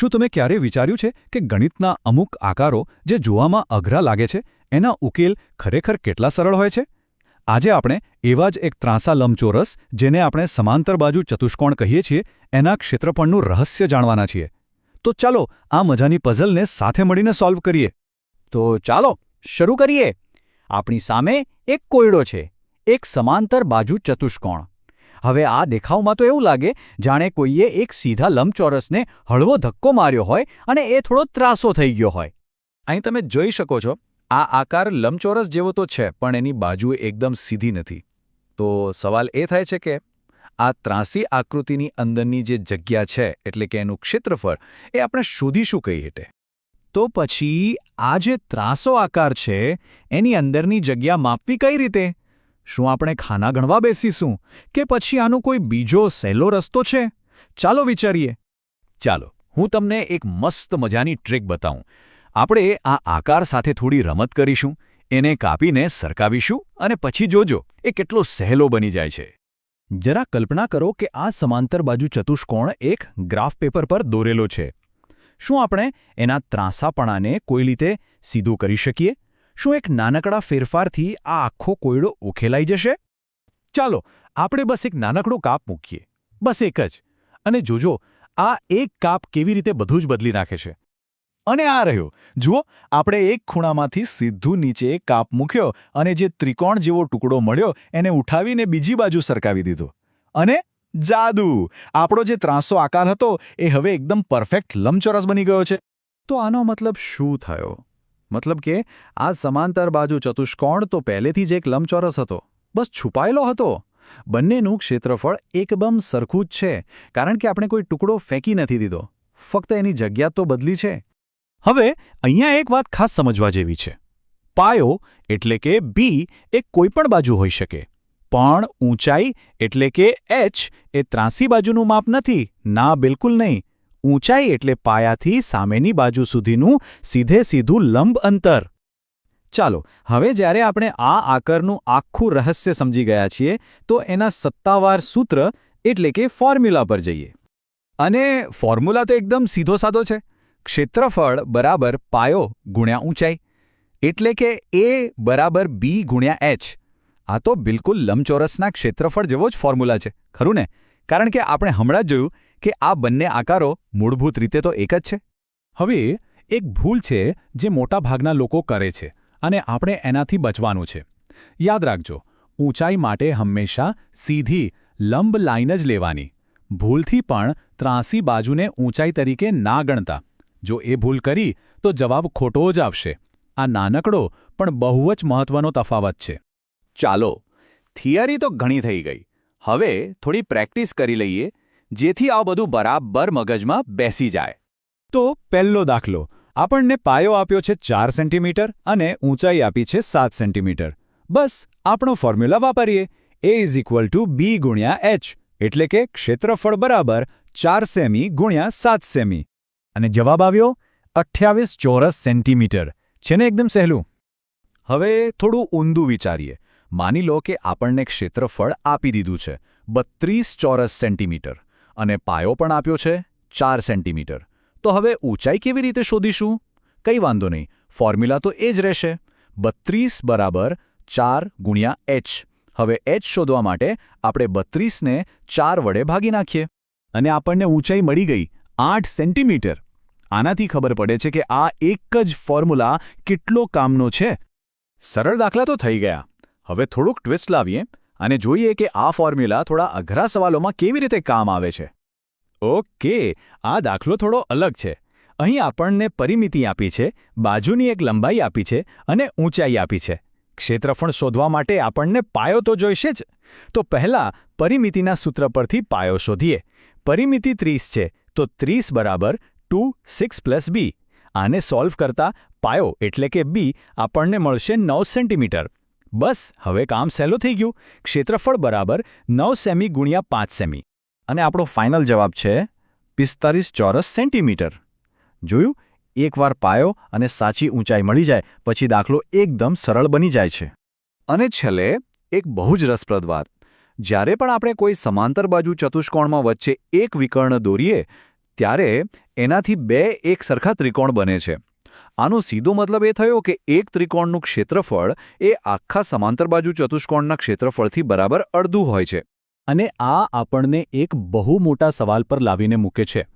શું તમે ક્યારેય વિચાર્યું છે કે ગણિતના અમુક આકારો જે જોવામાં અઘરા લાગે છે, એના ઉકેલ ખરેખર કેટલા સરળ હોય છે? આજે આપણે એવા જ એક ત્રાંસા લંબચોરસ જેને આપણે સમાંતર બાજુ ચતુષ્કોણ કહીએ છીએ, એના ક્ષેત્રફળનું રહસ્ય જાણવાના છીએ. તો ચાલો આ મજાની પઝલને સાથે મળીને સોલ્વ કરીએ. તો ચાલો, શરૂ કરીએ. આપણી સામે એક કોયડો છે, એક સમાંતર બાજુ ચતુષ્કોણ. હવે આ દેખાવમાં તો એવું લાગે જાણે કોઈએ એક સીધા લંબચોરસને હળવો ધક્કો માર્યો હોય અને એ થોડો ત્રાસો થઈ ગયો હોય. અહીં તમે જોઈ શકો છો આ આકાર લંબચોરસ જેવો તો છે પણ એની બાજુ એકદમ સીધી નથી. તો સવાલ એ થાય છે કે આ ત્રાસી આકૃતિની અંદરની જે જગ્યા છે એટલે કે એનું ક્ષેત્રફળ એ આપણે શોધીશું કઈ હેઠે તો પછી આ જે ત્રાસો આકાર છે એની અંદરની જગ્યા માપવી કઈ રીતે? શું આપણે ખાના ગણવા બેસીશું કે પછી આનો કોઈ બીજો સહેલો રસ્તો છે? ચાલો વિચારીએ. ચાલો, હું તમને એક મસ્ત મજાની ટ્રીક બતાવું. આપણે આ આકાર સાથે થોડી રમત કરીશું, એને કાપીને સરકાવીશું અને પછી જોજો એ કેટલો સહેલો બની જાય છે. જરા કલ્પના કરો કે આ સમાંતર બાજુ ચતુષ્કોણ એક ગ્રાફ પેપર પર દોરેલો છે. શું આપણે એના ત્રાંસાપણાને કોઈ રીતે સીધું કરી શકીએ? શું એક નાનકડા ફેરફારથી આ આખો કોયડો ઉખેલાઈ જશે? ચાલો, આપણે બસ એક નાનકડો કાપ મૂકીએ. બસ એક જ. અને જોજો, આ એક કાપ કેવી રીતે બધું જ બદલી નાખે છે. અને આ રહ્યો. જુઓ, આપણે એક ખૂણામાંથી સીધું નીચે એક કાપ મૂક્યો અને જે ત્રિકોણ જેવો ટુકડો મળ્યો, એને ઉઠાવીને બીજી બાજુ સરકાવી દીધો. અને જાદુ! આપણો જે ત્રાસો આકાર હતો, એ હવે એકદમ પરફેક્ટ લંબચોરસ બની ગયો છે. તો આનો મતલબ શું થયો? મતલબ કે, આ સમાંતર બાજુ ચતુષ્કોણ તો પહેલેથી જ એક લંબચોરસ હતો. બસ છુપાયેલો હતો. બંનેનું ક્ષેત્રફળ એકદમ સરખું જ છે, કારણ કે આપણે કોઈ ટુકડો ફેંકી નથી દીધો. ફક્ત એની જગ્યા તો બદલી છે. હવે, અહીંયા એક વાત ખાસ સમજવા જેવી છે. પાયો એટલે કે બી એ કોઈપણ બાજુ હોઈ શકે. પણ ઊંચાઈ એટલે કે એચ એ ત્રાંસી બાજુનું માપ નથી, ના, બિલકુલ નહીં. ઊંચાઈ એટલે પાયાથી સામેની બાજુ સુધીનું સીધે સીધું લંબ અંતર. ચાલો, હવે જ્યારે આપણે આ આકારનું આખું રહસ્ય સમજી ગયા છીએ, તો એના સત્તાવાર સૂત્ર એટલે કે ફોર્મ્યુલા પર જઈએ. અને ફોર્મ્યુલા તો એકદમ સીધો સાધો છે. ક્ષેત્રફળ બરાબર પાયો ગુણ્યા ઊંચાઈ. એટલે કે એ બરાબર બી ગુણ્યા એચ. આ તો બિલકુલ લંબચોરસના ક્ષેત્રફળ જેવો જ ફોર્મ્યુલા છે, ખરું ને? કારણ કે આપણે હમણાં જ જોયું કે આ બંને આકારો મૂળભૂત રીતે તો એક જ છે? હવે, એક ભૂલ છે જે મોટાભાગના લોકો કરે છે અને આપણે એનાથી બચવાનું છે. યાદ રાખજો, ઊંચાઈ માટે હંમેશા સીધી, લંબ લાઇન જ લેવાની. ભૂલથી પણ ત્રાસી બાજુને ઊંચાઈ તરીકે ના ગણતા. જો એ ભૂલ કરી, તો જવાબ ખોટો જ આવશે. આ નાનકડો પણ બહુ જ મહત્વનો તફાવત છે. ચાલો, થિયરી તો ઘણી થઈ ગઈ. હવે થોડી પ્રેક્ટિસ કરી લઈએ. જેથી આ બધું બરાબર મગજમાં બેસી જાય. તો પહેલો દાખલો. આપણને પાયો આપ્યો છે ચાર સેન્ટીમીટર અને ઊંચાઈ આપી છે સાત સેન્ટીમીટર. બસ, આપણો ફોર્મ્યુલા વાપરીએ. A is equal to B ગુણ્યા એચ એટલે કે ક્ષેત્રફળ બરાબર ચાર સેમી ગુણ્યા સાત સેમી. અને જવાબ આવ્યો, અઠ્યાવીસ ચોરસ સેન્ટીમીટર. છે ને એકદમ સહેલું? હવે થોડું ઊંધું વિચારીએ. માની લો કે આપણને ક્ષેત્રફળ આપી દીધું છે. બત્રીસ ચોરસ સેન્ટીમીટર. અને પાયો પણ આપ્યો છે ચાર સેન્ટીમીટર. તો હવે ઊંચાઈ કેવી રીતે શોધીશું? કંઈ વાંધો નહીં. ફોર્મ્યુલા તો એ જ રહેશે. બત્રીસ બરાબર ચાર ગુણ્યા એચ. હવે એચ શોધવા માટે આપણે બત્રીસને ચાર વડે ભાગી નાખીએ. અને આપણને ઊંચાઈ મળી ગઈ આઠ સેન્ટીમીટર. આનાથી ખબર પડે છે કે આ એક જ ફોર્મ્યુલા કેટલો કામનો છે. સરળ દાખલા તો થઈ ગયા. હવે થોડુંક ટ્વિસ્ટ લાવીએ. અને જોઈએ કે આ ફોર્મ્યુલા થોડા અઘરા સવાલોમાં કેવી રીતે કામ આવે છે. ઓકે, આ દાખલો થોડો અલગ છે. અહીં આપણને પરિમિતિ આપી છે, બાજુની એક લંબાઈ આપી છે અને ઊંચાઈ આપી છે. ક્ષેત્રફળ શોધવા માટે આપણને પાયો તો જોઈશે જ. તો પહેલા પરિમિતિના સૂત્ર પરથી પાયો શોધીએ. પરિમિતિ ત્રીસ છે, તો ત્રીસ બરાબર ટુ સિક્સ પ્લસ બી. આને સોલ્વ કરતા પાયો એટલે કે બી આપણને મળશે નવ સેન્ટીમીટર. બસ, હવે કામ સહેલું થઈ ગયું. ક્ષેત્રફળ બરાબર નવ સેમી ગુણ્યા પાંચ સેમી. અને આપણો ફાઇનલ જવાબ છે પિસ્તાલીસ ચોરસ સેન્ટીમીટર. જોયું? એકવાર પાયો અને સાચી ઊંચાઈ મળી જાય, પછી દાખલો એકદમ સરળ બની જાય છે. અને છેલ્લે એક બહુ જ રસપ્રદ વાત. જ્યારે પણ આપણે કોઈ સમાંતર બાજુ ચતુષ્કોણમાં વચ્ચે એક વિકર્ણ દોરીએ, ત્યારે એનાથી બે એક સરખા ત્રિકોણ બને છે. આનો સીધો મતલબ એ થયો કે એક ત્રિકોણનું ક્ષેત્રફળ એ આખા સમાંતર બાજુ ચતુષ્કોણના ક્ષેત્રફળથી બરાબર અડધું હોય છે. અને આ આપણને એક બહુ મોટા સવાલ પર લાવીને મૂકે છે.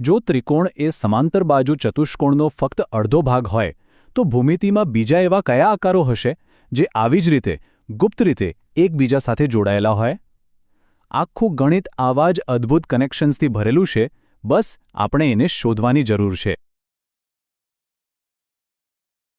જો ત્રિકોણ એ સમાંતર બાજુ ચતુષ્કોણનો ફક્ત અડધો ભાગ હોય, તો ભૂમિતિમાં બીજા એવા કયા આકારો હશે, જે આવી જ રીતે, ગુપ્ત રીતે, એકબીજા સાથે જોડાયેલા હોય? આખું ગણિત આવા જ અદ્ભુત કનેક્શન્સથી ભરેલું છે, બસ આપણે એને શોધવાની જરૂર છે.